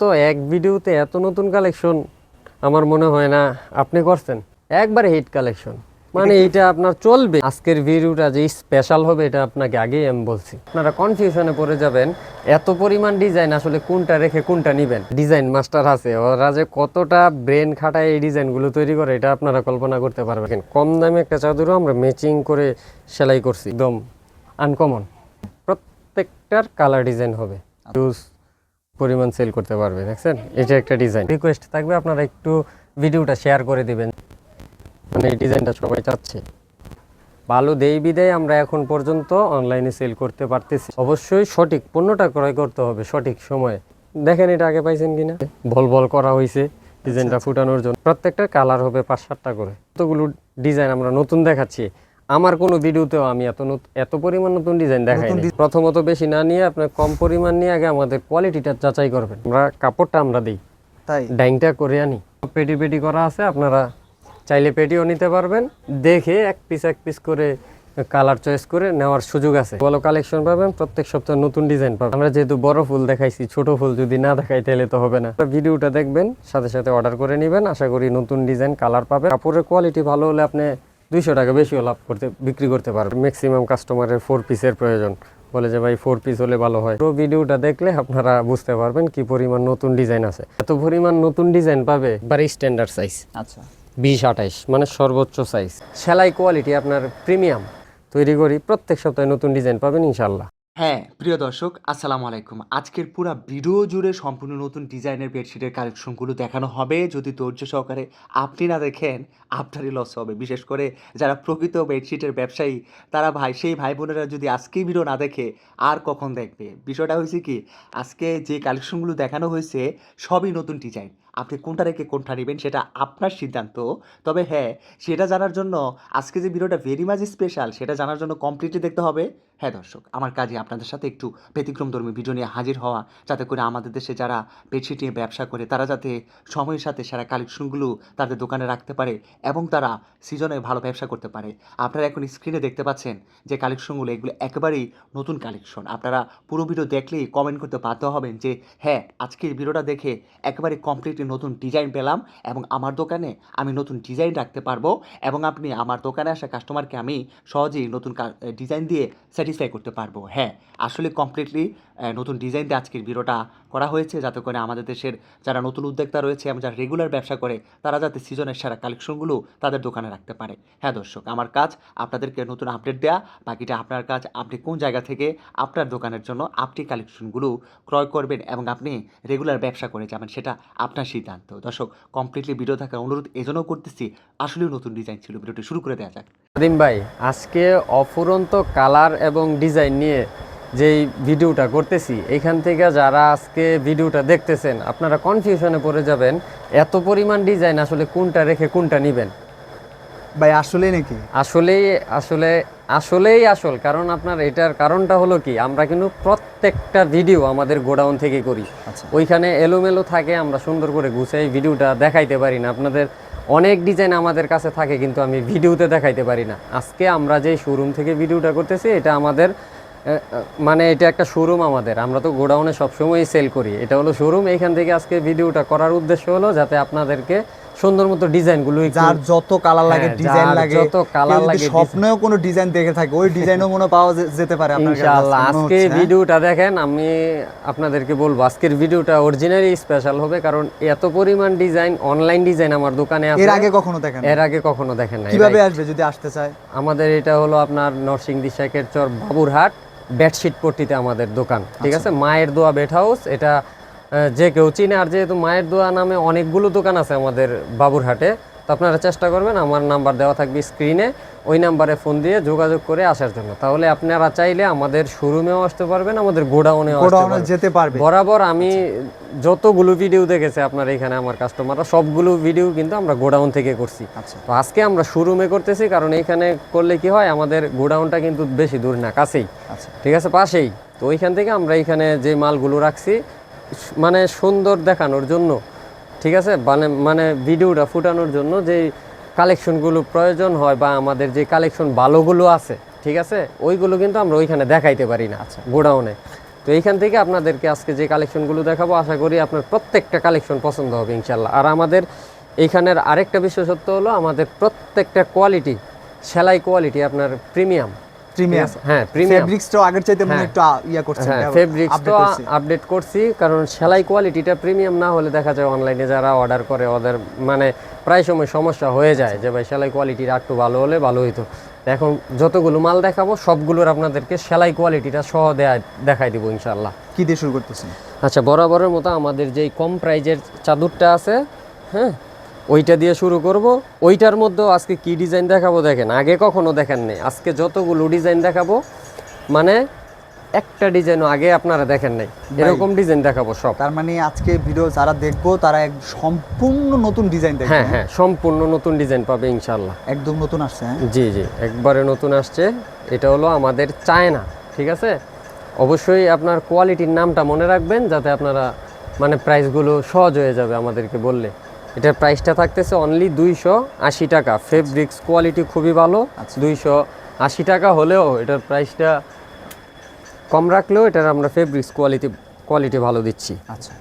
তো এক ভিডিওতে এত নতুন কালেকশন আমার মনে হয় না আপনি করছেন। একবারে হিট কালেকশন মানে এটা আপনার চলবে। আজকের ভিডিওটা যে স্পেশাল হবে এটা আপনাকে আগেই আমি বলছি। আপনারা কনফিউশনে পড়ে যাবেন এত পরিমাণ ডিজাইন আসলে কোনটা রেখে কোনটা নিবেন। ডিজাইন মাস্টার আছে ওরা যে কতটা ব্রেন খাটায় এই ডিজাইনগুলো তৈরি করে এটা আপনারা কল্পনা করতে পারবেন। কম দামে একটা চাদরও আমরা ম্যাচিং করে সেলাই করছি। একদম আনকমন প্রত্যেকটার কালার ডিজাইন হবে। পরিমাণ সেল করতে পারবে দেখছেন? এটা একটা ডিজাইন রিকোয়েস্ট থাকবে আপনারা একটু ভিডিওটা শেয়ার করে দিবেন। মানে এই ডিজাইনটা সবাই চাচ্ছে। ভালো দেই বিদায় আমরা এখন পর্যন্ত অনলাইনে সেল করতে পারতেছি। অবশ্যই সঠিক পণ্যটা ক্রয় করতে হবে সঠিক সময়ে। দেখেন এটা আগে পাইছেন কিনা? বল বল করা হয়েছে ডিজাইনটা ফুটানোর জন্য। প্রত্যেকটা কালার হবে পাঁচ সাতটা করে। কতগুলো ডিজাইন আমরা নতুন দেখাচ্ছি। আমার কোনো ভিডিওতেও আমি এত এত পরিমাণ নতুন ডিজাইন দেখাই প্রথমত বেশি না নিয়ে আপনার কম পরিমাণ নিয়ে আগে আমাদের কোয়ালিটিটা যাচাই করবেন। আমরা কাপড়টা আমরা দিই। তাই? ডাইংটা করে আনি। পেটি পেটি করা আছে আপনারা চাইলে পেটিও নিতে পারবেন। দেখে এক পিস এক পিস করে কালার চয়েস করে নেওয়ার সুযোগ আছে। ভালো কালেকশন পাবেন প্রত্যেক সপ্তাহে নতুন ডিজাইন পাবেন। আমরা যেহেতু বড় ফুল দেখাইছি ছোট ফুল যদি না দেখাই তাহলে তো হবে না। ভিডিওটা দেখবেন সাথে সাথে অর্ডার করে নেবেন। আশা করি নতুন ডিজাইন কালার পাবেন। কাপড়ের কোয়ালিটি ভালো হলে আপনি দুইশো টাকা বেশিও লাভ করতে বিক্রি করতে পারবে। ম্যাক্সিমাম কাস্টমারের ফোর পিসের প্রয়োজন। বলে যে ভাই ফোর পিস হলে ভালো হয়। পুরো ভিডিওটা দেখলে আপনারা বুঝতে পারবেন কি পরিমাণ নতুন ডিজাইন আছে। এত পরিমাণ নতুন ডিজাইন পাবে বা স্ট্যান্ডার্ড সাইজ আচ্ছা। বিশ আঠাইশ মানে সর্বোচ্চ সাইজ সেলাই কোয়ালিটি আপনার প্রিমিয়াম তৈরি করি প্রত্যেক সপ্তাহে নতুন ডিজাইন পাবেন ইনশাল্লাহ হ্যাঁ প্রিয় দর্শক, আসসালামু আলাইকুম। আজকের পুরো ভিডিও জুড়ে সম্পূর্ণ নতুন ডিজাইনের বেডশিটের কালেকশনগুলো দেখানো হবে। যদি ধৈর্য সহকারে আপনি না দেখেন, আপনারই লস হবে। বিশেষ করে যারা প্রকৃত বেডশিটের ব্যবসায়ী, তারা ভাই, সেই ভাই বোনেরা যদি আজকেই ভিডিও না দেখে, আর কখন দেখবে? বিষয়টা হয়েছে কি, আজকে যে কালেকশনগুলো দেখানো হয়েছে, সবই নতুন ডিজাইন আপনি কোনটা রেখে কোনটা নেবেন সেটা আপনার সিদ্ধান্ত। তবে হ্যাঁ সেটা জানার জন্য আজকে যে ভিডিওটা ভেরি মাচ স্পেশাল সেটা জানার জন্য কমপ্লিটলি দেখতে হবে। হ্যাঁ দর্শক, আমার কাজে আপনাদের সাথে একটু ব্যতিক্রমধর্মী ভিডিও নিয়ে হাজির হওয়া, যাতে করে আমাদের দেশে যারা বেডশিট নিয়ে ব্যবসা করে, তারা যাতে সময়ের সাথে সারা কালেকশনগুলো তাদের দোকানে রাখতে পারে এবং তারা সিজনে ভালো ব্যবসা করতে পারে। আপনারা এখন স্ক্রিনে দেখতে পাচ্ছেন যে কালেকশনগুলো এগুলো একেবারেই নতুন কালেকশন আপনারা পুরো ভিডিও দেখলেই কমেন্ট করতে বাধ্য হবেন যে হ্যাঁ আজকের ভিডিওটা দেখে একেবারে কমপ্লিটলি নতুন ডিজাইন পেলাম এবং আমার দোকানে আমি নতুন ডিজাইন রাখতে পারব এবং আপনি আমার দোকানে আসা কাস্টমারকে আমি সহজেই নতুন ডিজাইন দিয়ে স্যাটিসফাই করতে পারব। হ্যাঁ আসলে কমপ্লিটলি নতুন ডিজাইন দিয়ে আজকের ভিডিওটা করা হয়েছে যাতে করে আমাদের দেশের যারা নতুন উদ্যোক্তা রয়েছে এবং যারা রেগুলার ব্যবসা করে, তারা যাতে সিজনের সেরা কালেকশনগুলো তাদের দোকানে রাখতে পারে। হ্যাঁ দর্শক, আমার কাজ আপনাদেরকে নতুন আপডেট দেওয়া বাকিটা আপনার কাজ, আপনি কোন জায়গা থেকে আপনার দোকানের জন্য আপনি কালেকশনগুলো ক্রয় করবেন এবং আপনি রেগুলার ব্যবসা করে যাবেন, সেটা আপনার সিদ্ধান্ত। দর্শক কমপ্লিটলি ভিডিও থাকার অনুরোধ এজন্য করতেছি আসলে নতুন ডিজাইন ছিল, ভিডিওটি শুরু করে দেওয়া যাক। আদিম ভাই, আজকে অফুরন্ত কালার এবং ডিজাইন নিয়ে যেই ভিডিওটা করতেছি, এখান থেকে যারা আজকে ভিডিওটা দেখতেছেন, আপনারা কনফিউশনে পড়ে যাবেন, এত পরিমাণ ডিজাইন আসলে কোনটা রেখে কোনটা নেবেন? ভাই আসলে নাকি? আসলেই আসলে আসলেই আসল। কারণ আপনার এটার কারণটা হলো কি আমরা কিন্তু প্রত্যেকটা ভিডিও আমাদের গোডাউন থেকে করি। আচ্ছা। ওইখানে এলোমেলো থাকে আমরা সুন্দর করে গুছাই ভিডিওটা দেখাইতে পারি না। আপনাদের অনেক ডিজাইন আমাদের কাছে থাকে কিন্তু আমি ভিডিওতে দেখাইতে পারি না। আজকে আমরা যে শোরুম থেকে ভিডিওটা করতেছি এটা আমাদের মানে এটা একটা শোরুম আমাদের। আমরা তো গোডাউনে সবসময় সেল করি। এটা হলো শোরুম এইখান থেকে আজকে ভিডিওটা করার উদ্দেশ্য হলো যাতে আপনাদেরকে সুন্দর মতো ডিজাইনগুলো একটু যার যত কালার লাগে হ্যাঁ, ডিজাইন লাগে যত যদি লাগে, স্বপ্নেও কোনো ডিজাইন দেখে থাকে ওই ডিজাইনও মনে পাওয়া যেতে পারে ইনশাআল্লাহ। আজকে হ্যাঁ? ভিডিওটা দেখেন আমি আপনাদেরকে বলব আজকের ভিডিওটা অরিজিনালি স্পেশাল হবে কারণ এত পরিমাণ ডিজাইন অনলাইন ডিজাইন আমার দোকানে আছে। এর আগে কখনো দেখেন এর আগে কখনো দেখেন না কীভাবে আসবে যদি আসতে চায়? আমাদের এটা হলো আপনার নরসিংদী শেখের চর বাবুরহাট বেডশিট পট্টিতে আমাদের দোকান ঠিক আচ্ছা। আছে? মায়ের দোয়া বেড হাউস এটা যে কেউ চিনে আর যেহেতু মায়ের দোয়া নামে অনেকগুলো দোকান আছে আমাদের বাবুরহাটে তো আপনারা চেষ্টা করবেন আমার নাম্বার দেওয়া থাকবে স্ক্রিনে ওই নাম্বারে ফোন দিয়ে যোগাযোগ করে আসার জন্য। তাহলে আপনারা চাইলে আমাদের শোরুমেও আসতে পারবেন আমাদের গোডাউনে পারবেন। যেতে পারবে বরাবর আমি যতগুলো ভিডিও দেখেছে আপনার এখানে আমার কাস্টমাররা সবগুলো ভিডিও কিন্তু আমরা গোডাউন থেকে করছি। আচ্ছা। তো আজকে আমরা শোরুমে করতেছি কারণ এখানে করলে কি হয় আমাদের গোডাউনটা কিন্তু বেশি দূর না কাছেই। আচ্ছা। ঠিক আছে পাশেই। তো ওইখান থেকে আমরা এখানে যে মালগুলো রাখছি মানে সুন্দর দেখানোর জন্য ঠিক আছে? মানে মানে ভিডিওটা ফুটানোর জন্য যে কালেকশনগুলো প্রয়োজন হয় বা আমাদের যে কালেকশন ভালোগুলো আছে ঠিক আছে? ওইগুলো কিন্তু আমরা ওইখানে দেখাইতে পারি না আচ্ছা। গোডাউনে। তো তো এইখান থেকে আপনাদেরকে আজকে যে কালেকশনগুলো দেখাবো আশা করি আপনার প্রত্যেকটা কালেকশন পছন্দ হবে ইনশাল্লাহ আর আমাদের এইখানের আরেকটা বিশেষত্ব হলো আমাদের প্রত্যেকটা কোয়ালিটি সেলাই কোয়ালিটি আপনার প্রিমিয়াম প্রিমিয়াম হ্যাঁ প্রিমিয়াম ফেব্রিক্সটাও আগের চাইতে মনে হ্যাঁ। একটু ইয়া হ্যাঁ ফেব্রিক্স তো আপডেট করছি কারণ সেলাই কোয়ালিটিটা প্রিমিয়াম না হলে দেখা যায় অনলাইনে যারা অর্ডার করে ওদের মানে প্রায় সময় সমস্যা হয়ে যায় যে ভাই সেলাই কোয়ালিটিটা একটু ভালো হলে ভালো হইতো। এখন যতগুলো মাল দেখাবো সবগুলোর আপনাদেরকে সেলাই কোয়ালিটিটা সহ দেয়া দেখাই দিব ইনশাল্লাহ কি দিয়ে শুরু করতেছেন? আচ্ছা বরাবরের মতো আমাদের যেই কম প্রাইজের চাদরটা আছে হ্যাঁ ওইটা দিয়ে শুরু করব। ওইটার মধ্যেও আজকে কি ডিজাইন দেখাবো দেখেন? আগে কখনো দেখেন নাই। আজকে যতগুলো ডিজাইন দেখাবো মানে একটা ডিজাইনও আগে আপনারা দেখেন নাই। এরকম ডিজাইন দেখাবো সব। তার মানে আজকে ভিডিও যারা দেখব তারা এক সম্পূর্ণ নতুন ডিজাইন দেখবে হ্যাঁ হ্যাঁ? সম্পূর্ণ নতুন ডিজাইন পাবে ইনশাল্লাহ একদম নতুন আসছে হ্যাঁ? জি জি একবারে নতুন আসছে। এটা হলো আমাদের চায়না ঠিক আছে? অবশ্যই আপনার কোয়ালিটির নামটা মনে রাখবেন যাতে আপনারা মানে প্রাইসগুলো সহজ হয়ে যাবে আমাদেরকে বললে। এটার প্রাইসটা থাকতেছে অনলি দুইশো আশি টাকা। ফেব্রিক্স কোয়ালিটি খুবই ভালো দুইশো আশি টাকা হলেও এটার প্রাইসটা কম রাখলেও এটার আমরা ফেব্রিক্স কোয়ালিটি কোয়ালিটি ভালো দিচ্ছি। আচ্ছা।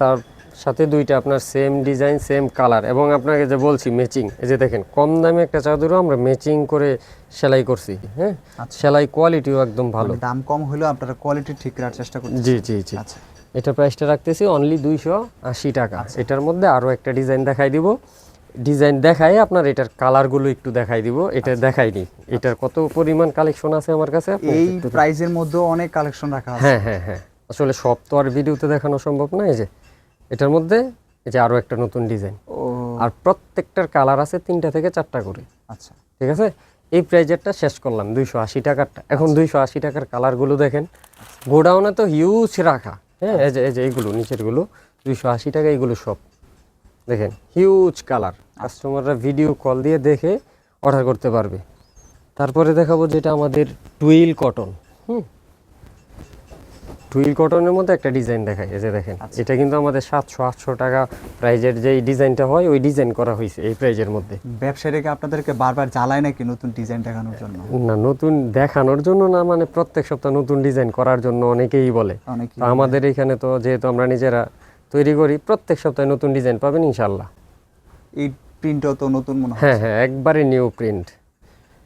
তার সাথে দুইটা আপনার সেম ডিজাইন সেম কালার এবং আপনাকে যে বলছি ম্যাচিং এই যে দেখেন কম দামে একটা চাদরও আমরা ম্যাচিং করে সেলাই করছি হ্যাঁ? সেলাই কোয়ালিটিও একদম ভালো। মানে দাম কম হলেও আপনারা কোয়ালিটি ঠিক রাখার চেষ্টা করছেন জি জি জি। আচ্ছা। এটা প্রাইসটা রাখতেছি অনলি দুইশো আশি টাকা। এটার মধ্যে আরও একটা ডিজাইন দেখাই দিব। ডিজাইন দেখাই আপনার এটার কালারগুলো একটু দেখাই দিব। এটা দেখাইনি। এটার কত পরিমাণ কালেকশন আছে আমার কাছে? এই প্রাইজের মধ্যেও অনেক কালেকশন রাখা আছে। হ্যাঁ হ্যাঁ হ্যাঁ। আসলে সব তো আর ভিডিওতে দেখানো সম্ভব না এই যে। এটার মধ্যে এই যে আরও একটা নতুন ডিজাইন আর প্রত্যেকটার কালার আছে তিনটা থেকে চারটা করে। আচ্ছা। ঠিক আছে? এই প্রাইজেরটা শেষ করলাম দুইশো আশি টাকারটা। এখন দুইশো আশি টাকার কালারগুলো দেখেন। গোডাউনে তো হিউজ রাখা। হ্যাঁ এই যে এই যে এইগুলো, নিচেরগুলো, দুইশো আশি টাকা, এইগুলো সব। দেখেন হিউজ কালার কাস্টমাররা ভিডিও কল দিয়ে দেখে অর্ডার করতে পারবে। তারপরে দেখাবো যেটা আমাদের টুইল কটন হুম? টুইল কটনের মধ্যে একটা ডিজাইন দেখায় এই যে দেখেন। এটা কিন্তু আমাদের সাতশো আটশো টাকা প্রাইজের যেই ডিজাইনটা হয় ওই ডিজাইন করা হয়েছে এই প্রাইজের মধ্যে। ব্যবসায়ীকে আপনাদেরকে বারবার জ্বালায় নাকি নতুন ডিজাইন দেখানোর জন্য? না নতুন দেখানোর জন্য না মানে প্রত্যেক সপ্তাহ নতুন ডিজাইন করার জন্য অনেকেই বলে। আমাদের এখানে তো যেহেতু আমরা নিজেরা তৈরি করি প্রত্যেক সপ্তাহে নতুন ডিজাইন পাবেন ইনশাল্লাহ এই প্রিন্টও তো নতুন মনে হয় হ্যাঁ হ্যাঁ একবারে নিউ প্রিন্ট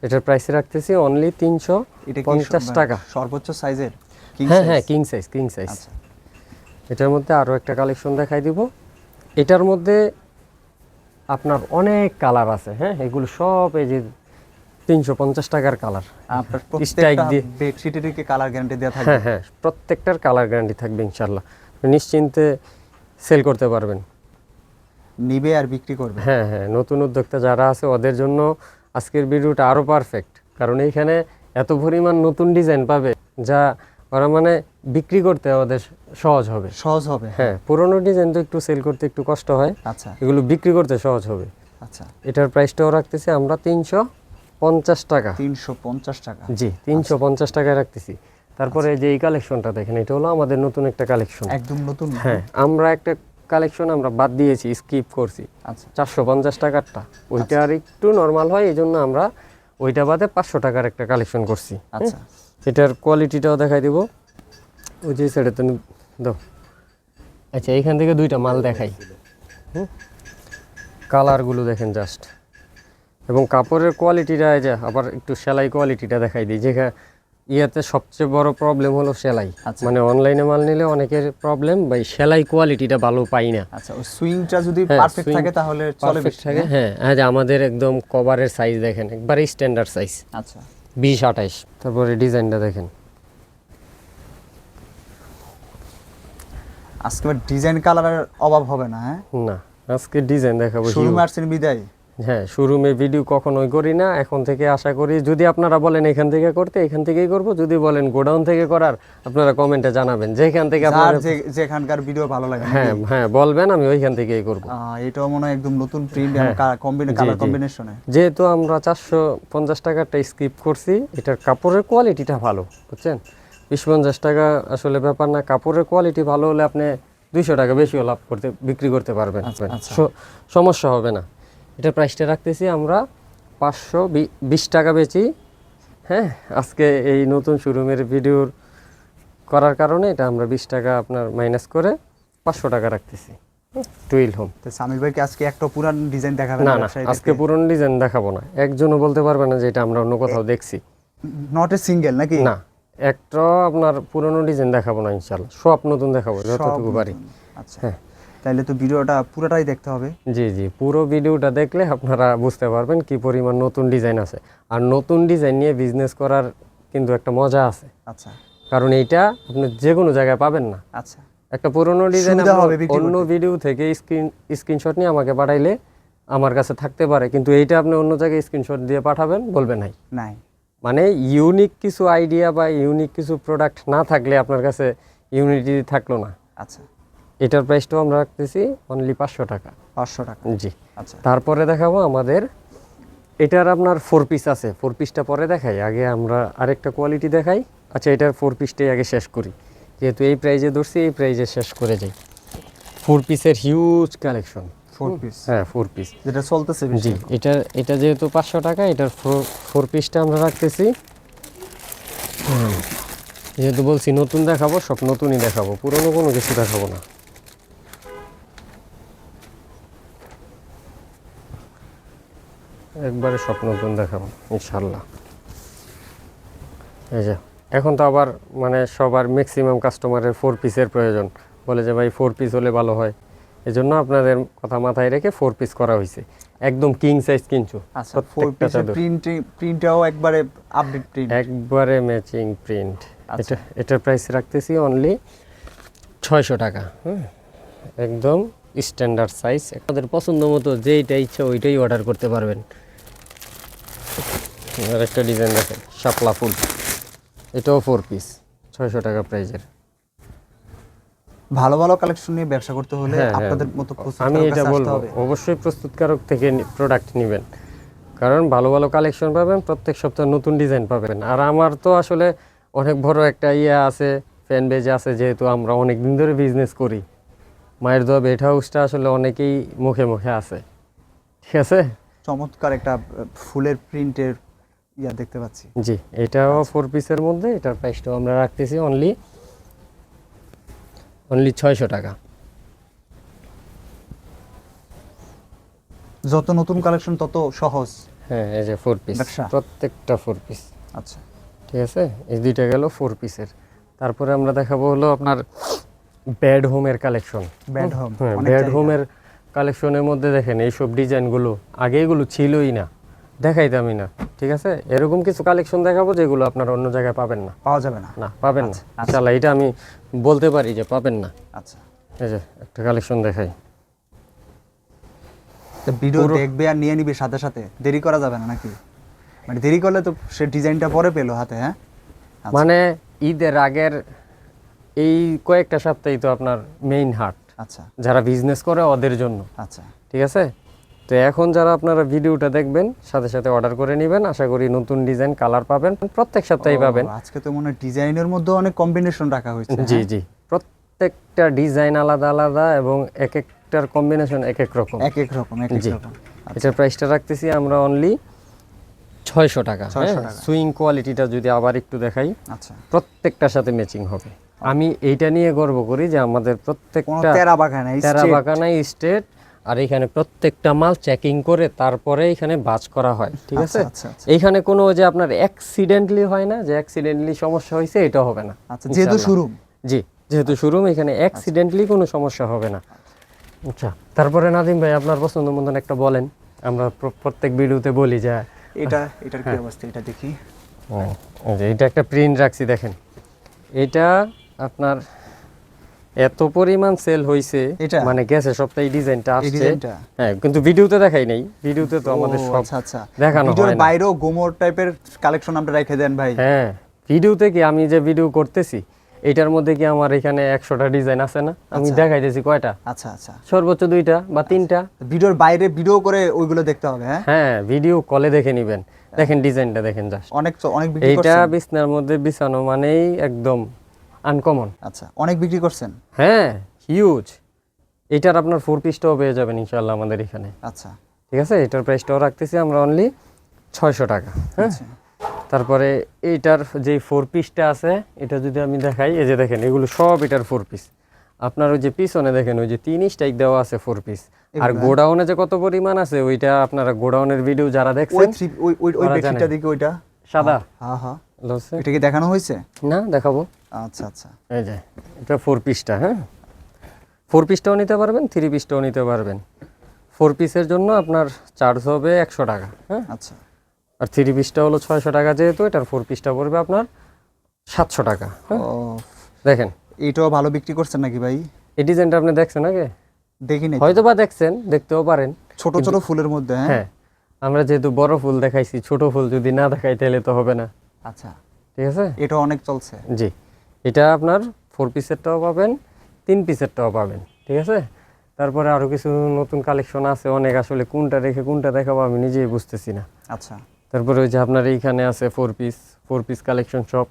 এটার প্রাইস রাখতেছি অনলি তিনশো পঞ্চাশ টাকা। সর্বোচ্চ সাইজের হ্যাঁ হ্যাঁ কিং সাইজ কিং সাইজ এটার মধ্যে আরও একটা কালেকশন দেখাই দিব। এটার মধ্যে আপনার অনেক কালার আছে হ্যাঁ? এগুলো সব এই যে তিনশো পঞ্চাশ টাকার কালার দিয়ে। কি কালার গ্যারান্টি দেওয়া থাকবে? হ্যাঁ হ্যাঁ প্রত্যেকটার কালার গ্যারান্টি থাকবে ইনশাল্লাহ নিশ্চিন্তে সেল করতে পারবেন। নিবে আর বিক্রি করবে। হ্যাঁ হ্যাঁ নতুন উদ্যোক্তা যারা আছে ওদের জন্য আজকের ভিডিওটা আরও পারফেক্ট কারণ এইখানে এত পরিমাণ নতুন ডিজাইন পাবে যা ওরা মানে বিক্রি করতে আমাদের সহজ হবে। সহজ হবে। হ্যাঁ পুরোনো ডিজাইন তো একটু সেল করতে একটু কষ্ট হয়। আচ্ছা। এগুলো বিক্রি করতে সহজ হবে। আচ্ছা। এটার প্রাইসটাও রাখতেছি আমরা তিনশো পঞ্চাশ টাকা। তিনশো পঞ্চাশ টাকা। জি তিনশো পঞ্চাশ টাকায় রাখতেছি। তারপরে যে এই কালেকশনটা দেখেন এটা হলো আমাদের নতুন একটা কালেকশন একদম নতুন। হ্যাঁ আমরা একটা কালেকশন আমরা বাদ দিয়েছি স্কিপ করছি। আচ্ছা। চারশো পঞ্চাশ টাকারটা। ওইটা আর একটু নর্মাল হয় এই জন্য আমরা ওইটা বাদে পাঁচশো টাকার একটা কালেকশন করছি। আচ্ছা। এটার কোয়ালিটিটাও দেখাই দিব। ওই যে সেটাতে দাও। আচ্ছা এইখান থেকে দুইটা মাল দেখাই। হুম। কালারগুলো দেখেন জাস্ট এবং কাপড়ের কোয়ালিটিটা এই যে আবার একটু সেলাই কোয়ালিটিটা দেখাই দিই। যেখানে ইয়াতে সবচেয়ে বড় প্রবলেম হলো সেলাই। আচ্ছা। মানে অনলাইনে মাল নিলে অনেকের প্রবলেম বা সেলাই কোয়ালিটিটা ভালো পাই না। আচ্ছা সুইংটা যদি হ্যাঁ, পারফেক্ট থাকে তাহলে চলে থাকে। হ্যাঁ? হ্যাঁ যে আমাদের একদম কভারের সাইজ দেখেন একবারে স্ট্যান্ডার্ড সাইজ আচ্ছা। বিশ আঠাইশ। তারপরে ডিজাইনটা দেখেন। আজকে ডিজাইন কালারের অভাব হবে না হ্যাঁ? না আজকে ডিজাইন দেখাবো শুরু। মার্চের বিদায়। হ্যাঁ শোরুমে ভিডিও কখনোই করি না। এখন থেকে আশা করি যদি আপনারা বলেন এখান থেকে করতে এখান থেকেই করব। যদি বলেন গোডাউন থেকে করার আপনারা কমেন্টে জানাবেন। যেখান থেকে আপনারা যেখানকার ভিডিও ভালো লাগে হ্যাঁ হ্যাঁ বলবেন আমি ওইখান থেকেই করব। এটাও মনে হয় একদম নতুন প্রিন্ট কালার কম্বিনেশনে যেহেতু আমরা চারশো পঞ্চাশ টাকারটা স্কিপ করছি এটার কাপড়ের কোয়ালিটিটা ভালো বুঝছেন? বিশ পঞ্চাশ টাকা আসলে ব্যাপার না কাপড়ের কোয়ালিটি ভালো হলে আপনি দুইশো টাকা বেশিও লাভ করতে বিক্রি করতে পারবেন। আচ্ছা, আচ্ছা। সমস্যা হবে না। এটার প্রাইসটা রাখতেছি আমরা। পাঁচশো বিশ টাকা বেচি হ্যাঁ আজকে এই নতুন শোরুমের ভিডিওর করার কারণে এটা আমরা বিশ টাকা আপনার মাইনাস করে পাঁচশো টাকা রাখতেছি। টুইল হোম তো সামির ভাইকে আজকে একটা পুরান ডিজাইন দেখাবেন না না আজকে পুরনো ডিজাইন দেখাবো না। একজনও বলতে পারবে না যে এটা আমরা অন্য কোথাও দেখছি। নট এ সিঙ্গেল নাকি? না একটা আপনার পুরনো ডিজাইন দেখাবো না ইনশাল্লাহ সব নতুন দেখাবো যতটুকু পারি। আচ্ছা। হ্যাঁ। তাইলে তো ভিডিওটা পুরোটাই দেখতে হবে। জি জি পুরো ভিডিওটা দেখলে আপনারা বুঝতে পারবেন কি পরিমাণ নতুন ডিজাইন আছে। আর নতুন ডিজাইন নিয়ে বিজনেস করার কিন্তু একটা মজা আছে। আচ্ছা। কারণ এইটা আপনি যে কোনো জায়গায় পাবেন না। আচ্ছা। একটা পুরনো ডিজাইন অন্য ভিডিও থেকে স্ক্রিন স্ক্রিনশট নিয়ে আমাকে পাঠাইলে আমার কাছে থাকতে পারে। কিন্তু এইটা আপনি অন্য জায়গায় স্ক্রিনশট দিয়ে পাঠাবেন বলবেন নাই। নাই। মানে ইউনিক কিছু আইডিয়া বা ইউনিক কিছু প্রোডাক্ট না থাকলে আপনার কাছে ইউনিটি থাকল না। আচ্ছা। এটার প্রাইসটাও আমরা রাখতেছি অনলি পাঁচশো টাকা। পাঁচশো টাকা। জি। আচ্ছা। তারপরে দেখাবো আমাদের এটার আপনার ফোর পিস আছে। ফোর পিসটা পরে দেখাই আগে আমরা আরেকটা কোয়ালিটি দেখাই। আচ্ছা এটার ফোর পিসটাই আগে শেষ করি। যেহেতু এই প্রাইজে ধরছি এই প্রাইজে শেষ করে যাই। ফোর পিসের হিউজ কালেকশন ফোর পিস হ্যাঁ ফোর পিস যেটা চলতেছে জি এটার এটা যেহেতু পাঁচশো টাকা এটার ফোর পিসটা আমরা রাখতেছি। যেহেতু বলছি নতুন দেখাবো সব নতুনই দেখাবো। পুরনো কোনো কিছু দেখাবো না। একবারে সব নতুন দেখাবো ইনশাল্লাহ এই যে এখন তো আবার মানে সবার ম্যাক্সিমাম কাস্টমারের ফোর পিসের প্রয়োজন। বলে যে ভাই ফোর পিস হলে ভালো হয়। এজন্য আপনাদের কথা মাথায় রেখে ফোর পিস করা হয়েছে। একদম কিং সাইজ কিনছু। আচ্ছা ফোর পিসের চাদর। প্রিন্ট প্রিন্টটাও একবারে আপডেট প্রিন্ট একবারে ম্যাচিং প্রিন্ট আচ্ছা। এটা এটার প্রাইস রাখতেছি অনলি ছয়শো টাকা হুম? একদম স্ট্যান্ডার্ড সাইজ আপনাদের পছন্দ মতো যেইটা ইচ্ছা ওইটাই অর্ডার করতে পারবেন। আর একটা ডিজাইন দেখেন শাপলা ফুল। এটাও ফোর পিস ছয়শো টাকা প্রাইজের ভালো ভালো কালেকশন নিয়ে ব্যবসা করতে হলে হ্যাঁ, হ্যাঁ। আপনাদের মতো আমি এটা বলব অবশ্যই প্রস্তুতকারক থেকে প্রোডাক্ট নেবেন। কারণ ভালো ভালো কালেকশন পাবেন প্রত্যেক সপ্তাহে নতুন ডিজাইন পাবেন। আর আমার তো আসলে অনেক বড় একটা ইয়ে আছে ফ্যান বেজ আছে যেহেতু আমরা অনেক দিন ধরে বিজনেস করি। মায়ের দোয়া বেট হাউসটা আসলে অনেকেই মুখে মুখে আছে। ঠিক আছে? চমৎকার একটা ফুলের প্রিন্টের ইয়া দেখতে পাচ্ছি। জি এটাও ফোর পিসের মধ্যে এটার প্রাইসটাও আমরা রাখতেছি অনলি অনলি ছয়শো টাকা। যত নতুন কালেকশন তত সহজ হ্যাঁ এই যে ফোর পিস। প্রত্যেকটা ফোর পিস আচ্ছা। ঠিক আছে? এই দুইটা গেল ফোর পিসের তারপরে আমরা দেখাবো হলো আপনার বেড হোমের কালেকশন Bed হোম হ্যাঁ চাহিদা। হোমের কালেকশনের মধ্যে দেখেন এইসব ডিজাইনগুলো আগে এগুলো ছিলই না। দেখাই দেখাইতামই না ঠিক আছে? এরকম কিছু কালেকশন দেখাবো যেগুলো আপনার অন্য জায়গায় পাবেন না। পাওয়া যাবে না। না পাবেন না। আচ্ছা, আচ্ছা। এটা আমি বলতে পারি যে পাবেন না। আচ্ছা। এই যে একটা কালেকশন দেখাই। ভিডিও দেখবে আর নিয়ে নিবে সাথে সাথে? দেরি করা যাবে না নাকি? মানে দেরি করলে তো সে ডিজাইনটা পরে পেল হাতে হ্যাঁ? আচ্ছা। মানে ঈদের আগের এই কয়েকটা সপ্তাহেই তো আপনার মেইন হাট। আচ্ছা। যারা বিজনেস করে ওদের জন্য। আচ্ছা। ঠিক আছে? তো এখন যারা আপনারা ভিডিওটা দেখবেন সাথে সাথে অর্ডার করে নেবেন আশা করি নতুন ডিজাইন কালার পাবেন প্রত্যেক সপ্তাহে পাবেন। আজকে তো মনে ডিজাইনের মধ্যে অনেক কম্বিনেশন রাখা হয়েছে জি হ্যাঁ? জি। প্রত্যেকটা ডিজাইন আলাদা আলাদা এবং এক একটার কম্বিনেশন এক এক রকম এক এক রকম। এক এক রকম এটার প্রাইসটা রাখতেছি আমরা অনলি ছয়শো টাকা সুইং কোয়ালিটিটা যদি আবার একটু দেখাই আচ্ছা। প্রত্যেকটার সাথে ম্যাচিং হবে। আমি এইটা নিয়ে গর্ব করি যে আমাদের প্রত্যেকটা তেরা বাগান তেরা straight। বাগানাই স্টেট আর এখানে প্রত্যেকটা মাল চেকিং করে তারপরে এখানে বাজ করা হয় ঠিক আছে? আচ্ছা, আচ্ছা, আচ্ছা। এইখানে কোনো যে আপনার অ্যাক্সিডেন্টলি হয় না যে অ্যাক্সিডেন্টলি সমস্যা হয়েছে এটা হবে না আচ্ছা যেহেতু ইনশাআল্লাহ। শুরু জি যেহেতু শোরুম এখানে অ্যাক্সিডেন্টলি কোনো সমস্যা হবে না। আচ্ছা তারপরে নাদিম ভাই আপনার পছন্দ মতন একটা বলেন। আমরা প্র- প্রত্যেক ভিডিওতে বলি যে এটা এটার। কি অবস্থা? এটা দেখি। ও, এটা একটা প্রিন্ট রাখছি দেখেন। এটা আপনার এত পরিমাণ সেল হয়েছে এটা? মানে গেছে সপ্তাহে ডিজাইনটা আসছে। হ্যাঁ কিন্তু ভিডিওতে দেখাই নাই। ভিডিওতে তো আমাদের সব আচ্ছা আচ্ছা। দেখানো হয় না। বাইরেও গোমর টাইপের কালেকশন আমরা রেখে দেন ভাই। হ্যাঁ ভিডিওতে কি আমি যে ভিডিও করতেছি এটার মধ্যে কি আমার এখানে একশোটা ডিজাইন আছে না? আমি দেখাইতেছি কয়টা? আচ্ছা আচ্ছা। সর্বোচ্চ দুইটা বা তিনটা। ভিডিওর বাইরে ভিডিও করে ওইগুলো দেখতে হবে হ্যাঁ? হ্যাঁ ভিডিও কলে দেখে নিবেন। দেখেন ডিজাইনটা দেখেন জাস্ট অনেক অনেক বিক্রি এইটা করছেন। বিছনার মধ্যে বিছানো মানেই একদম আনকমন আচ্ছা অনেক বিক্রি করছেন? হ্যাঁ হিউজ এটার আপনার ফোর পিসটাও পেয়ে যাবেন ইনশাল্লাহ আমাদের এখানে। আচ্ছা। ঠিক আছে? এটার প্রাইসটাও রাখতেছি আমরা অনলি ছয়শো টাকা হ্যাঁ? আচ্ছা। তারপরে এইটার যে ফোর পিসটা আছে এটা যদি আমি দেখাই এই যে দেখেন এগুলো সব এটার ফোর পিস আপনার ওই যে পিছনে দেখেন ওই যে তিন স্টাইক দেওয়া আছে ফোর পিস আর গোডাউনে যে কত পরিমাণ আছে ওইটা আপনারা গোডাউনের ভিডিও যারা দেখছেন ওই ওই ওই বেডশিটটা জানে। ওইটা? সাদা। হ্যাঁ হ্যাঁ এটা কি দেখানো হয়েছে? না দেখাবো। আচ্ছা আচ্ছা। এই যে এটা ফোর পিসটা হ্যাঁ? ফোর পিসটাও নিতে পারবেন থ্রি পিসটাও নিতে পারবেন। ফোর পিসের জন্য আপনার চার্জ হবে একশো টাকা হ্যাঁ? আচ্ছা। আর থ্রি পিসটা হলো ছয়শো টাকা যেহেতু এটার ফোর পিসটা পড়বে আপনার সাতশো টাকা। হ্যাঁ? দেখেন। এইটাও ভালো বিক্রি করছেন নাকি ভাই? এই ডিজাইনটা আপনি দেখছেন আগে? দেখি নাই। হয়তো বা দেখছেন দেখতেও পারেন। ছোট ছোট ফুলের মধ্যে হ্যাঁ? হ্যাঁ আমরা যেহেতু বড় ফুল দেখাইছি ছোট ফুল যদি না দেখাই তাহলে তো হবে না। আচ্ছা। ঠিক আছে? এটা অনেক চলছে। জি। এটা আপনার ফোর পিসেরটাও পাবেন তিন পিসেরটাও পাবেন। ঠিক আছে? তারপরে আরও কিছু নতুন কালেকশন আছে অনেক। আসলে কোনটা রেখে কোনটা দেখাবো আমি নিজেই বুঝতেছি না। আচ্ছা। তারপরে ওই যে আপনার এইখানে আছে four piece four piece collection সব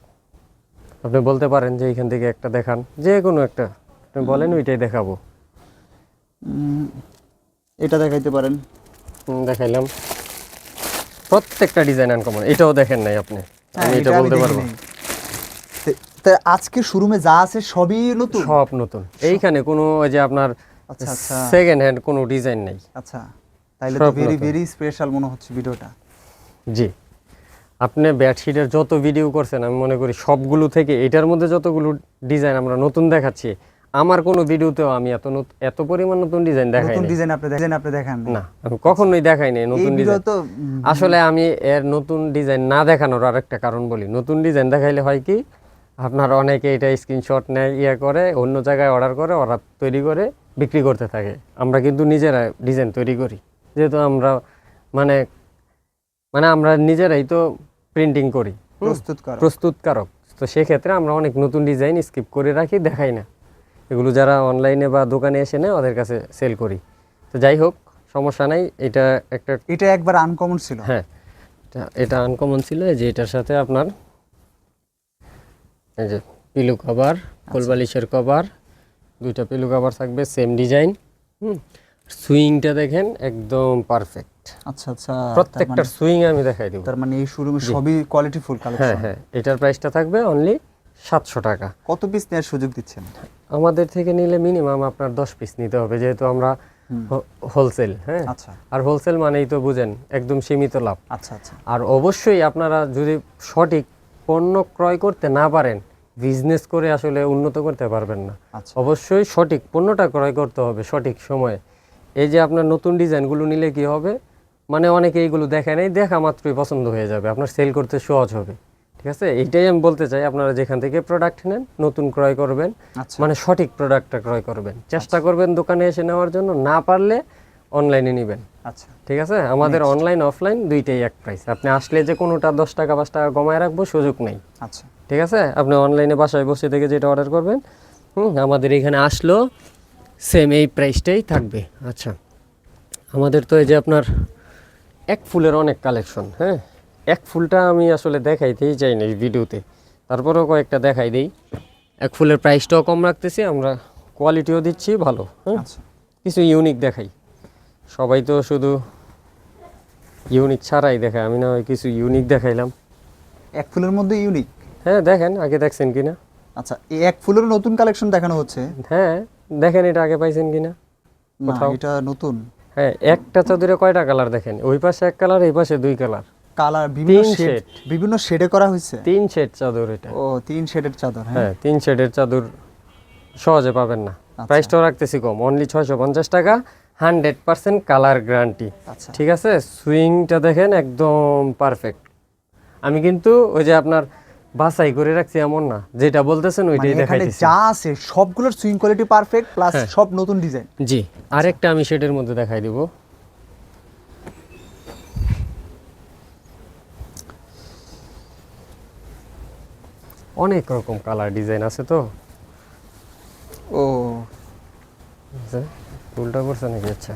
আপনি বলতে পারেন যে এইখান থেকে একটা দেখান যে কোনো একটা। আপনি বলেন ওইটাই দেখাবো। এটা দেখাইতে পারেন। দেখাইলাম। প্রত্যেকটা ডিজাইন আনকমন এটাও দেখেন নাই আপনি। হ্যাঁ, আমি এটা বলতে পারব। তা আজকে শোরুমে যা আছে সবই নতুন? সব নতুন। এইখানে কোনো ওই যে আপনার আচ্ছা, আচ্ছা। সেকেন্ড হ্যান্ড কোনো ডিজাইন নেই। আচ্ছা তাইলে তো ভেরি ভেরি স্পেশাল মনে হচ্ছে ভিডিওটা। জি। আপনি বেডশিটের যত ভিডিও করছেন আমি মনে করি সবগুলো থেকে এটার মধ্যে যতগুলো ডিজাইন আমরা নতুন দেখাচ্ছি আমার কোনো ভিডিওতেও আমি এত এত পরিমাণ নতুন ডিজাইন দেখাই নতুন ডিজাইন আপনি দেখেন আপনি দেখান। না আমি কখনোই দেখাই নাই নতুন ডিজাইন আসলে আমি এর নতুন ডিজাইন না দেখানোর আরেকটা কারণ বলি নতুন ডিজাইন দেখাইলে হয় কি আপনার অনেকে এটা স্ক্রিনশট নেয় ইয়ে করে অন্য জায়গায় অর্ডার করে অর্ডার তৈরি করে বিক্রি করতে থাকে। আমরা কিন্তু নিজেরা ডিজাইন তৈরি করি। যেহেতু আমরা মানে মানে আমরা নিজেরাই তো প্রিন্টিং করি। হুম? প্রস্তুত করা প্রস্তুতকারক। তো সেক্ষেত্রে আমরা অনেক নতুন ডিজাইন স্কিপ করে রাখি দেখাই না। এগুলো যারা অনলাইনে বা দোকানে এসে নেয় ওদের কাছে সেল করি। তো যাই হোক সমস্যা নাই এটা একটা এটা একবার আনকমন ছিল। হ্যাঁ এটা- এটা আনকমন ছিল যে এটার সাথে আপনার এই যে পিলু কভার কোলবালিশের কভার দুইটা পিলু কভার থাকবে সেম ডিজাইন হুম? সুইংটা দেখেন একদম পারফেক্ট আচ্ছা আচ্ছা প্রত্যেকটা সুইং আমি দেখাই দিব। তার মানে এই শোরুমে সবই কোয়ালিটি ফুল হ্যাঁ কালেকশন হ্যাঁ এটার প্রাইসটা থাকবে অনলি সাতশো টাকা। কত পিস নেওয়ার সুযোগ দিচ্ছেন? আমাদের থেকে নিলে মিনিমাম আপনার দশ পিস নিতে হবে যেহেতু আমরা হোলসেল হ্যাঁ? আচ্ছা। আর হোলসেল মানেই তো বুঝেন একদম সীমিত লাভ। আচ্ছা আচ্ছা। আর অবশ্যই আপনারা যদি সঠিক পণ্য ক্রয় করতে না পারেন বিজনেস করে আসলে উন্নত করতে পারবেন না। আচ্ছা। অবশ্যই সঠিক পণ্যটা ক্রয় করতে হবে সঠিক সময়ে। এই যে আপনার নতুন ডিজাইনগুলো নিলে কি হবে? মানে অনেকে এইগুলো দেখে নেই দেখা মাত্রই পছন্দ হয়ে যাবে আপনার সেল করতে সহজ হবে। ঠিক আছে? এইটাই আমি বলতে চাই আপনারা যেখান থেকে প্রোডাক্ট নেন নতুন ক্রয় করবেন আচ্ছা। মানে সঠিক প্রোডাক্টটা ক্রয় করবেন। চেষ্টা করবেন দোকানে এসে নেওয়ার জন্য না পারলে অনলাইনে নেবেন। আচ্ছা। ঠিক আছে? আমাদের অনলাইন অফলাইন দুইটাই এক প্রাইস আপনি আসলে যে কোনোটা দশ টাকা পাঁচ টাকা কমায় রাখব সুযোগ নেই। আচ্ছা। ঠিক আছে? আপনি অনলাইনে বাসায় বসে থেকে যেটা অর্ডার করবেন হুম আমাদের এখানে আসলো সেম এই প্রাইসটাই থাকবে। আচ্ছা। আমাদের তো এই যে আপনার এক ফুলের অনেক কালেকশন হ্যাঁ? এক ফুলটা আমি আসলে দেখাইতেই চাই না এই ভিডিওতে। তারপরেও কয়েকটা দেখাই দিই। এক ফুলের প্রাইসটাও কম রাখতেছি আমরা কোয়ালিটিও দিচ্ছি ভালো হ্যাঁ? আচ্ছা। কিছু ইউনিক দেখাই। সবাই তো শুধু ইউনিক ছাড়াই দেখায় আমি না হয় কিছু ইউনিক দেখাইলাম। এক ফুলের মধ্যে ইউনিক হ্যাঁ দেখেন আগে দেখছেন কিনা? আচ্ছা এই এক ফুলের নতুন কালেকশন দেখানো হচ্ছে? হ্যাঁ দেখেন এটা আগে পাইছেন কিনা? না কোথাও? এটা নতুন। হ্যাঁ একটা চাদরে কয়টা কালার দেখেন? ওই পাশে এক কালার এই পাশে দুই কালার। কালার বিভিন্ন শেড বিভিন্ন শেডে করা হয়েছে? তিন শেড চাদর এটা। ও তিন শেডের চাদর হ্যাঁ। হ্যাঁ তিন শেডের চাদর সহজে পাবেন না। প্রাইসটাও রাখতেছি কম। অনলি ছয়শো পঞ্চাশ টাকা হান্ড্রেড পার্সেন্ট কালার গ্যারান্টি আচ্ছা। ঠিক আছে? সুইংটা দেখেন একদম পারফেক্ট আমি কিন্তু ওই যে আপনার বাছাই করে রাখছি এমন না। যেটা বলতেছেন মানে ওইটাই এখানে দেখাইতেছি। যা আছে সবগুলোর সুইং কোয়ালিটি পারফেক্ট প্লাস। সব নতুন ডিজাইন জি আরেকটা আমি শেডের মধ্যে দেখাই দিব। অনেক রকম কালার ডিজাইন আছে তো। ও। আচ্ছা, উল্টা করছে নাকি? আচ্ছা।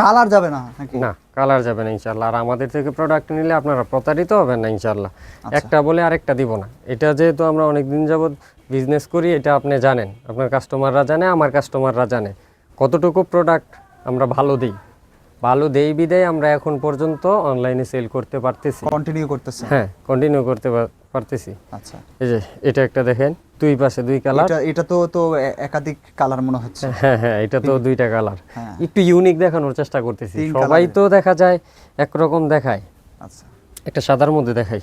কালার যাবে না নাকি? না কালার যাবে না ইনশাল্লাহ আর আমাদের থেকে প্রোডাক্ট নিলে আপনারা প্রতারিত হবেন না ইনশাল্লাহ একটা বলে আরেকটা দিব না। এটা যেহেতু আমরা অনেক দিন যাবৎ বিজনেস করি এটা আপনি জানেন। আপনার কাস্টমাররা জানে আমার কাস্টমাররা জানে। কতটুকু প্রোডাক্ট আমরা ভালো দিই? ভালো দেই বিদেয় আমরা এখন পর্যন্ত অনলাইনে সেল করতে পারতেছি। কন্টিনিউ করতেছি হ্যাঁ কন্টিনিউ করতে পারতেছি। আচ্ছা। এই যে এটা একটা দেখেন। দুই পাশে দুই কালার এটা এটা তো তো একাধিক কালার মনে হচ্ছে। হ্যাঁ হ্যাঁ এটা তো দুইটা কালার হ্যাঁ। একটু ইউনিক দেখানোর চেষ্টা করতেছি। সবাই তো দেখা যায় একরকম দেখায়। আচ্ছা। একটা সাদার মধ্যে দেখাই।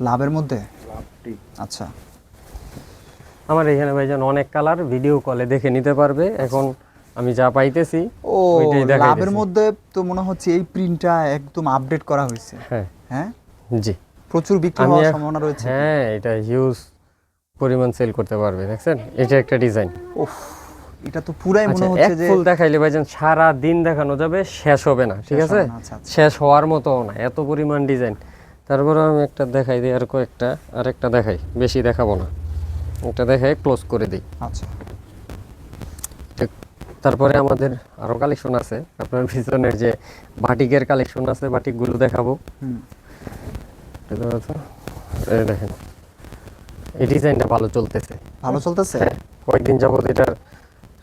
লাভের মধ্যে? আচ্ছা। আমার এখানে ভাইজান অনেক কালার ভিডিও কলে দেখে নিতে পারবে। এখন আমি যা পাইতেছি ও। লাভের মধ্যে তো মনে হচ্ছে এই প্রিন্টটা একদম আপডেট করা হয়েছে। হ্যাঁ। হ্যাঁ? জি। প্রচুর বিক্রি হওয়ার সম্ভাবনা রয়েছে। হ্যাঁ এটা হিউজ পরিমাণ সেল করতে পারবে দেখছেন? এটা একটা ডিজাইন উফ এটা তো পুরাই মনে আচ্ছা হচ্ছে যে ফুল দেখাইলে ভাইজান সারা দিন দেখানো যাবে শেষ হবে না ঠিক আছে? আচ্ছা, আচ্ছা। শেষ হওয়ার মতো না এত পরিমাণ ডিজাইন তারপরে আমি একটা দেখাই দিই আর কয়েকটা দেখাই বেশি দেখাবো না। একটা দেখাই ক্লোজ করে দিই। আচ্ছা। তারপরে আমাদের আরও কালেকশন আছে আপনার পিছনের যে বাটিকের কালেকশন আছে বাটিকগুলো দেখাবো। এই দেখেন এই ডিজাইনটা ভালো চলতেছে। ভালো চলতেছে? হ্যাঁ কয়েকদিন যাবত এটার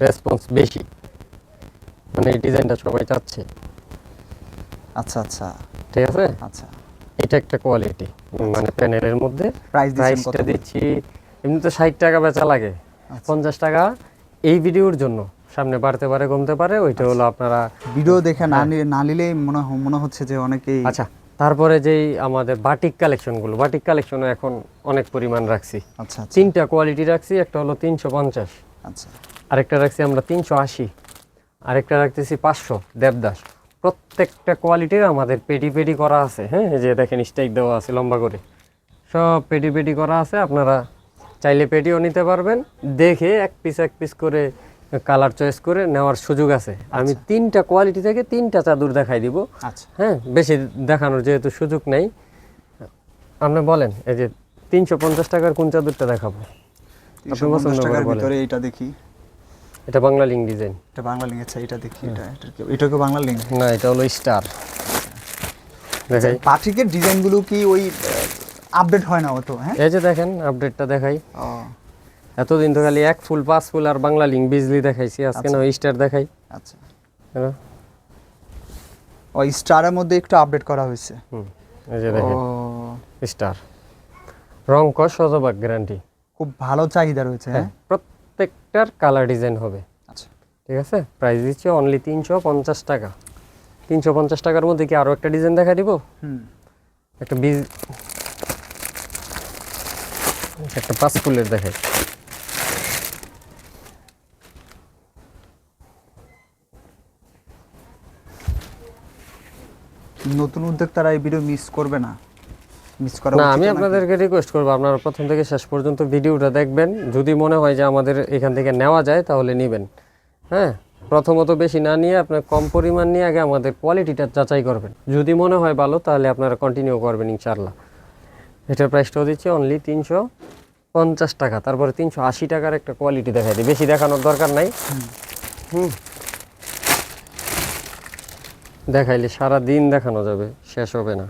রেসপন্স বেশি। মানে এই ডিজাইনটা সবাই চাচ্ছে। আচ্ছা আচ্ছা। ঠিক আছে? আচ্ছা। এটা একটা কোয়ালিটি মানে প্যানেলের মধ্যে প্রাইসটা দিচ্ছি এমনি তো ষাট টাকা বেচা লাগে। আচ্ছা। পঞ্চাশ টাকা এই ভিডিওর জন্য। সামনে বাড়তে পারে কমতে পারে ওইটা হলো আপনারা ভিডিও দেখে না না নিলেই মনে মনে হচ্ছে যে অনেকেই আচ্ছা। তারপরে যেই আমাদের বাটিক কালেকশনগুলো বাটিক কালেকশনও এখন অনেক পরিমাণ রাখছি। আচ্ছা আচ্ছা। তিনটা কোয়ালিটি রাখছি একটা হলো তিনশো পঞ্চাশ। আচ্ছা। আরেকটা রাখছি আমরা তিনশো আশি। আরেকটা রাখতেছি পাঁচশো দেবদাস। প্রত্যেকটা কোয়ালিটির আমাদের পেটি পেটি করা আছে হ্যাঁ? যে দেখেন স্টাইক দেওয়া আছে লম্বা করে। সব পেটি পেটি করা আছে আপনারা চাইলে পেটিও নিতে পারবেন। দেখে এক পিস এক পিস করে কালার চয়েস করে নেওয়ার সুযোগ আছে। আমি তিনটা কোয়ালিটি থেকে তিনটা চাদর দেখাই দিব। আচ্ছা। হ্যাঁ বেশি দেখানোর যেহেতু সুযোগ নেই। আপনি বলেন এই যে তিনশো পঞ্চাশ টাকার কোন চাদরটা দেখাবো। ভিতরে এটা দেখি। এটা বাংলা লিঙ্ক ডিজাইন। এটা বাংলা লিঙ্ক আচ্ছা এটা দেখি এটা এটা কি- বাংলা লিঙ্ক? না এটা হলো স্টার। দেখাই। বাটিকের ডিজাইনগুলো কি ওই আপডেট হয় না অত হ্যাঁ? এই যে দেখেন আপডেটটা দেখাই। ও। এতদিন তো খালি এক ফুল পাঁচ ফুল আর বাংলা লিঙ্ক বিজলি দেখাইছি আজকে না স্টার দেখাই। আচ্ছা। হ্যাঁ? ওই স্টারের মধ্যে একটু আপডেট করা হয়েছে। হুম এই যে দেখেন স্টার রং কস শতভাগ গ্যারান্টি খুব ভালো চাহিদা রয়েছে হ্যাঁ? হ্যাঁ প্রত্যেকটার কালার ডিজাইন হবে। আচ্ছা। ঠিক আছে? প্রাইস দিচ্ছে অনলি তিনশো পঞ্চাশ টাকা। তিনশো পঞ্চাশ টাকার মধ্যে কি আরও একটা ডিজাইন দেখা দিব? হুম। একটা বীজ একটা পাঁচ ফুলের দেখাই। নতুন উদ্যোক্তারা এই ভিডিও মিস করবে না। মিস করা না আমি আপনাদেরকে রিকোয়েস্ট করব আপনারা প্রথম থেকে শেষ পর্যন্ত ভিডিওটা দেখবেন। যদি মনে হয় যে আমাদের এখান থেকে নেওয়া যায় তাহলে নেবেন। হ্যাঁ প্রথমত বেশি না নিয়ে আপনার কম পরিমাণ নিয়ে আগে আমাদের কোয়ালিটিটা যাচাই করবেন। যদি মনে হয় ভালো তাহলে আপনারা কন্টিনিউ করবেন ইনশাল্লাহ এটার প্রাইসটাও দিচ্ছে অনলি তিনশো পঞ্চাশ টাকা তারপরে তিনশো আশি টাকার একটা কোয়ালিটি দেখাই দিই। বেশি দেখানোর দরকার নাই। হুম। দেখাইলে সারা দিন দেখানো যাবে শেষ হবে না।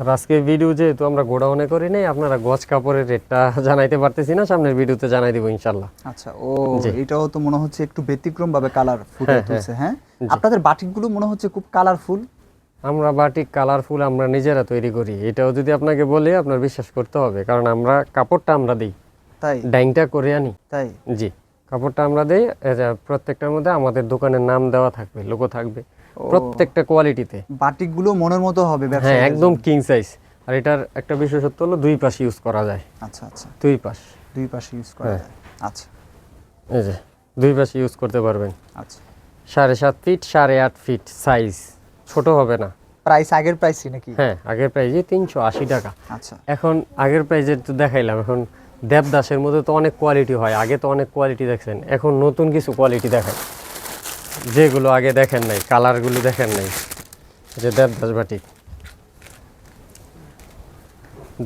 আর আজকে ভিডিও যেহেতু আমরা গোডাউনে করি নাই আপনারা গজ কাপড়ের রেটটা জানাইতে পারতেছি না সামনের ভিডিওতে জানাই দিব ইনশাল্লাহ। আচ্ছা ও এটাও তো মনে হচ্ছে একটু ব্যতিক্রম ভাবে কালার ফুটে হ্যাঁ, তুলছে হ্যাঁ। জি। আপনাদের বাটিকগুলো মনে হচ্ছে খুব কালারফুল আমরা বাটিক কালারফুল আমরা নিজেরা তৈরি করি এটাও যদি আপনাকে বলি আপনার বিশ্বাস করতে হবে কারণ আমরা কাপড়টা আমরা দিই। তাই? ডাইংটা করে আনি। তাই? জি। কাপড়টা আমরা দিই প্রত্যেকটার মধ্যে আমাদের দোকানের নাম দেওয়া থাকবে লোগো থাকবে প্রত্যেকটা কোয়ালিটিতে বাটিকগুলো মনের মতো হবে হ্যাঁ একদম কিং সাইজ আর এটার একটা বিশেষত্ব হলো দুই পাশ ইউজ করা যায়। আচ্ছা আচ্ছা। দুই পাশ। দুই পাশে ইউজ করা হ্যাঁ। যায়। আচ্ছা। এই যে দুই পাশ ইউজ করতে পারবেন। আচ্ছা। সাড়ে সাত ফিট সাড়ে আট ফিট সাইজ ছোট হবে না। প্রাইস আগের প্রাইসই নাকি? হ্যাঁ আগের প্রাইজে তিনশো আশি টাকা। আচ্ছা। এখন আগের প্রাইজে তো দেখাইলাম এখন দেবদাসের মধ্যে তো অনেক কোয়ালিটি হয়, আগে তো অনেক কোয়ালিটি দেখছেন, এখন নতুন কিছু কোয়ালিটি দেখেন। যেগুলো আগে দেখেন নাই কালারগুলো দেখেন নাই যে দেবদাস বাটিক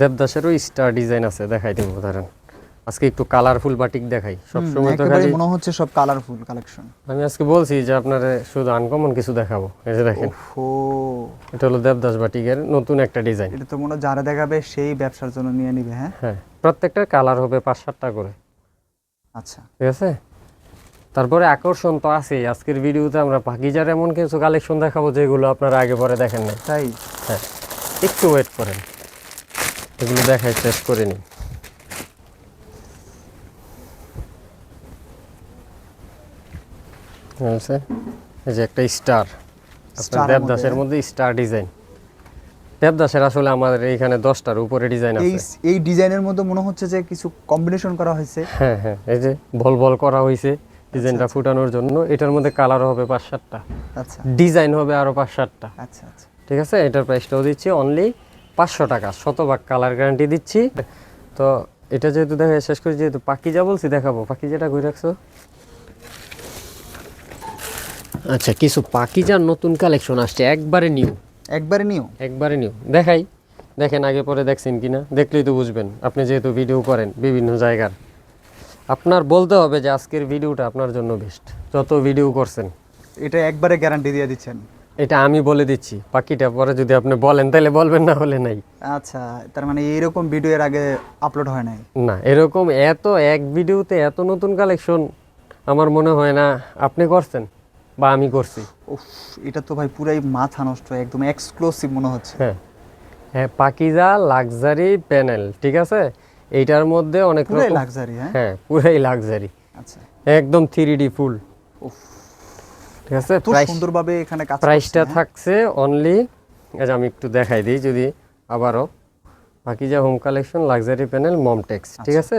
দেবদাসেরও স্টার ডিজাইন আছে, দেখাই দেবো ধরেন। আজকে একটু কালারফুল বাটিক দেখাই। সবসময় তো খালি মনে হচ্ছে সব কালারফুল কালেকশন আমি আজকে বলছি যে আপনার শুধু আনকমন কিছু দেখাবো। এই যে দেখেন। ও এটা হলো দেবদাস বাটিকের নতুন একটা ডিজাইন এটা তো মনে যারা দেখাবে সেই ব্যবসার জন্য নিয়ে নিবে হ্যাঁ? হ্যাঁ প্রত্যেকটা কালার হবে পাঁচ সাতটা করে। আচ্ছা। ঠিক আছে? তারপরে আকর্ষণ তো আছেই। আজকের ভিডিওতে আমরা পাকিজার এমন কিছু কালেকশন দেখাবো যেগুলো আপনারা আগে পরে দেখেন না তাই? হ্যাঁ একটু ওয়েট করেন। এগুলো দেখাই শেষ করে নিই। হয়েছে? এই যে একটা স্টার আপনার দেবদাসের মধ্যে? মধ্যে স্টার ডিজাইন। দেবদাসের আসলে আমাদের এইখানে দশটার উপরে ডিজাইন আছে। এই ডিজাইনের মধ্যে মনে হচ্ছে যে কিছু কম্বিনেশন করা হয়েছে। হ্যাঁ হ্যাঁ এই যে বল বল করা হয়েছে ডিজাইনটা ফুটানোর জন্য। এটার মধ্যে কালার হবে পাঁচ সাতটা। আচ্ছা। ডিজাইন হবে আরও পাঁচ সাতটা। আচ্ছা আচ্ছা। ঠিক আছে? এটার প্রাইসটাও দিচ্ছি অনলি পাঁচশো টাকা। শতভাগ কালার গ্যারান্টি দিচ্ছি। তো এটা যেহেতু দেখা শেষ করে যেহেতু পাকিজা বলছি দেখাবো। পাকিজাটা ঘুরে রাখছো? আচ্ছা কিছু পাকিজার নতুন কালেকশন আসছে একবারে নিউ একবারে নিও একবারে নিউ দেখাই। দেখেন আগে পরে দেখছেন কিনা? দেখলেই তো বুঝবেন। আপনি যেহেতু ভিডিও করেন বিভিন্ন জায়গার। আপনার বলতে হবে যে আজকের ভিডিওটা আপনার জন্য বেস্ট যত ভিডিও করছেন। এটা একবারে গ্যারান্টি দিয়ে দিচ্ছেন। এটা আমি বলে দিচ্ছি। বাকিটা পরে যদি আপনি বলেন তাহলে বলবেন না হলে নাই। আচ্ছা তার মানে এরকম ভিডিও এর আগে আপলোড হয় নাই? না এরকম এত এক ভিডিওতে এত নতুন কালেকশন আমার মনে হয় না আপনি করছেন। বা আমি করছি। এটা তো ভাই পুরাই মাথা নষ্ট একদম এক্সক্লুসিভ মনে হচ্ছে। হ্যাঁ। হ্যাঁ পাকিজা লাক্সারি প্যানেল ঠিক আছে? এইটার মধ্যে অনেক পুরাই রকম লাক্সারি হ্যাঁ? হ্যাঁ পুরাই লাক্সারি। আচ্ছা। একদম থ্রি ডি ফুল। উফ। ঠিক আছে? সুন্দরভাবে এখানে কাজ প্রাইসটা হ্যাঁ? থাকছে অনলি আচ্ছা আমি একটু দেখাই দিই যদি আবারও। Pakeezah home collection luxury panel Momtex ঠিক আচ্ছা। আছে?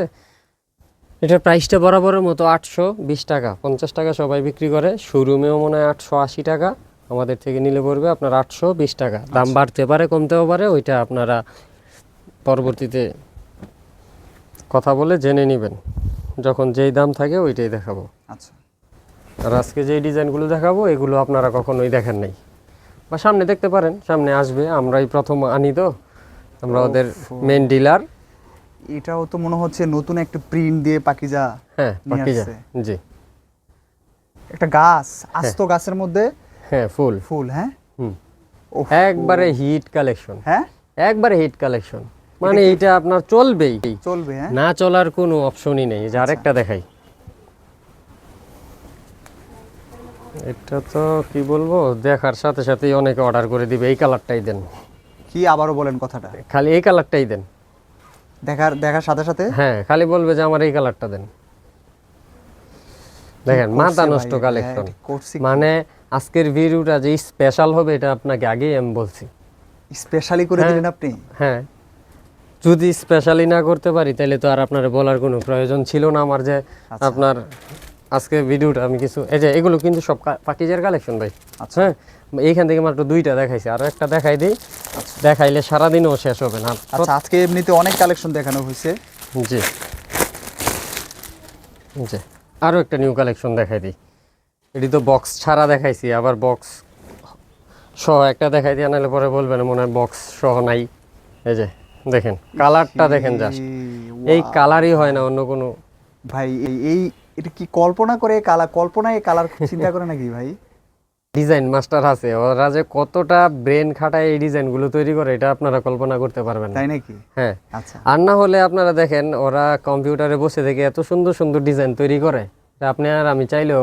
এটার প্রাইসটা বরাবরের মতো আটশো বিশ টাকা পঞ্চাশ টাকা সবাই বিক্রি করে। শোরুমেও মনে হয় আটশো আশি টাকা আমাদের থেকে নিলে পড়বে আপনার আটশো বিশ টাকা। দাম আচ্ছা। বাড়তে পারে কমতেও পারে ওইটা আপনারা পরবর্তীতে কথা বলে জেনে নেবেন। যখন যেই দাম থাকে ওইটাই দেখাবো। আচ্ছা। আর আজকে যেই ডিজাইনগুলো দেখাবো এগুলো আপনারা কখনোই দেখেন নাই। বা সামনে দেখতে পারেন সামনে আসবে আমরাই প্রথম আনি তো। আমরা ওদের মেন ডিলার এটাও তো মনে হচ্ছে নতুন একটা প্রিন্ট দিয়ে পাকিজা হ্যাঁ পাকিজা জি। একটা গাছ আস্ত গাছের মধ্যে? হ্যাঁ ফুল। ফুল হ্যাঁ? হুম। একবারে হিট কালেকশন হ্যাঁ? একবারে হিট কালেকশন মানে এইটা আপনার চলবেই। চলবে হ্যাঁ? না চলার কোনো অপশনই নেই। যে আরেকটা দেখাই। এটা তো কি বলব? দেখার সাথে সাথেই অনেকে অর্ডার করে দিবে। এই কালারটাই দেন। কি আবারও বলেন কথাটা? খালি এই কালারটাই দেন। দেখার দেখার সাথে সাথে হ্যাঁ খালি বলবে যে আমার এই কালারটা দেন দেখেন মাথা নষ্ট হ্যাঁ, কালেকশন? মানে আজকের ভিডিওটা যে স্পেশাল হবে এটা আপনাকে আগেই আমি বলছি স্পেশালি করে হ্যাঁ। দিলেন আপনি হ্যাঁ যদি স্পেশালি না করতে পারি তাহলে তো আর আপনার বলার কোনো প্রয়োজন ছিল না আমার যে আচ্ছা। আপনার আজকে ভিডিওটা আমি কিছু এই যে এগুলো কিন্তু সব পাকিজের কালেকশন ভাই আচ্ছা। হ্যাঁ এইখান থেকে মাত্র দুইটা দেখাইছি। আর একটা দেখাই দিই। দেখাইলে সারাদিনও শেষ হবে না। আচ্ছা আজকে এমনিতে অনেক কালেকশন দেখানো হয়েছে। জি। জি। আরও একটা নিউ কালেকশন দেখাই দিই। এটি তো বক্স ছাড়া দেখাইছি আবার বক্স সহ একটা দেখাই দিয়ে নাহলে পরে বলবেন মনে হয় বক্স সহ নাই। এই যে দেখেন কালারটা দেখেন জাস্ট এই, কালারই হয় না অন্য কোনো ভাই এই এই এটা কি কল্পনা করে কালার কল্পনায় কালার চিন্তা করে নাকি ভাই? ডিজাইন মাস্টার আছে। ওরা যে কতটা ব্রেন খাটায় এই ডিজাইনগুলো তৈরি করে এটা আপনারা কল্পনা করতে পারবেন তাই নাকি? হ্যাঁ। আচ্ছা। আর না হলে আপনারা দেখেন ওরা কম্পিউটারে বসে থেকে এত সুন্দর সুন্দর ডিজাইন তৈরি করে আপনি আর আমি চাইলেও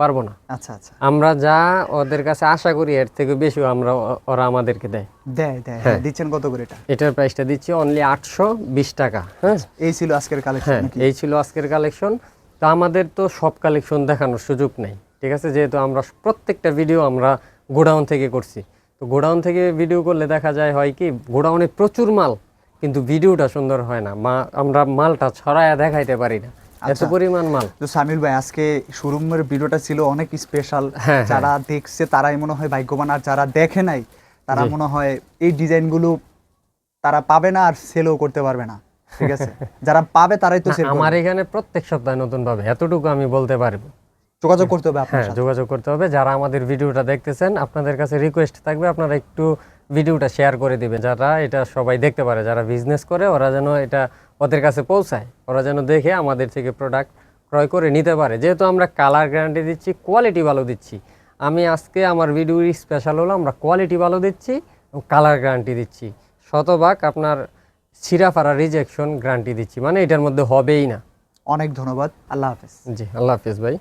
পারব না। আচ্ছা আচ্ছা। আমরা যা ওদের কাছে আশা করি এর থেকে বেশি আমরা ওরা আমাদেরকে দেয়। দেয় দেয় হ্যাঁ। দিচ্ছেন কত করে এটা? এটার প্রাইসটা দিচ্ছি অনলি আটশো বিশ টাকা হ্যাঁ। এই ছিল আজকের কালেকশন হ্যাঁ এই ছিল আজকের কালেকশন তো আমাদের তো সব কালেকশন দেখানোর সুযোগ নেই। ঠিক আছে? যেহেতু আমরা প্রত্যেকটা ভিডিও আমরা গোডাউন থেকে করছি। তো গোডাউন থেকে ভিডিও করলে দেখা যায় হয় কি গোডাউনে প্রচুর মাল কিন্তু ভিডিওটা সুন্দর হয় না। মা আমরা মালটা ছড়ায়া দেখাইতে পারি না। এত আচ্ছা। পরিমাণ মাল। তো সামিল ভাই আজকে শোরুমের ভিডিওটা ছিল অনেক স্পেশাল হ্যাঁ, যারা দেখছে তারাই মনে হয় ভাগ্যবান। আর যারা দেখে নাই তারা মনে হয় এই ডিজাইনগুলো তারা পাবে না আর সেলও করতে পারবে না। ঠিক আছে? যারা পাবে তারাই তো আমার এখানে প্রত্যেক সপ্তাহে নতুন পাবে। এতটুকু আমি বলতে পারব। যোগাযোগ করতে হবে আপনার হ্যাঁ সাথে। যোগাযোগ করতে হবে। যারা আমাদের ভিডিওটা দেখতেছেন আপনাদের কাছে রিকোয়েস্ট থাকবে আপনারা একটু ভিডিওটা শেয়ার করে দিবেন। যারা এটা সবাই দেখতে পারে যারা বিজনেস করে ওরা যেন এটা ওদের কাছে পৌঁছায়। ওরা যেন দেখে আমাদের থেকে প্রোডাক্ট ক্রয় করে নিতে পারে। যেহেতু আমরা কালার গ্যারান্টি দিচ্ছি কোয়ালিটি ভালো দিচ্ছি। আমি আজকে আমার ভিডিওর স্পেশাল হলো আমরা কোয়ালিটি ভালো দিচ্ছি এবং কালার গ্যারান্টি দিচ্ছি। শতভাগ আপনার সিরাফারা রিজেকশন গ্যারান্টি দিচ্ছি। মানে এটার মধ্যে হবেই না। অনেক ধন্যবাদ। আল্লাহ হাফেজ। জি আল্লাহ হাফিজ ভাই।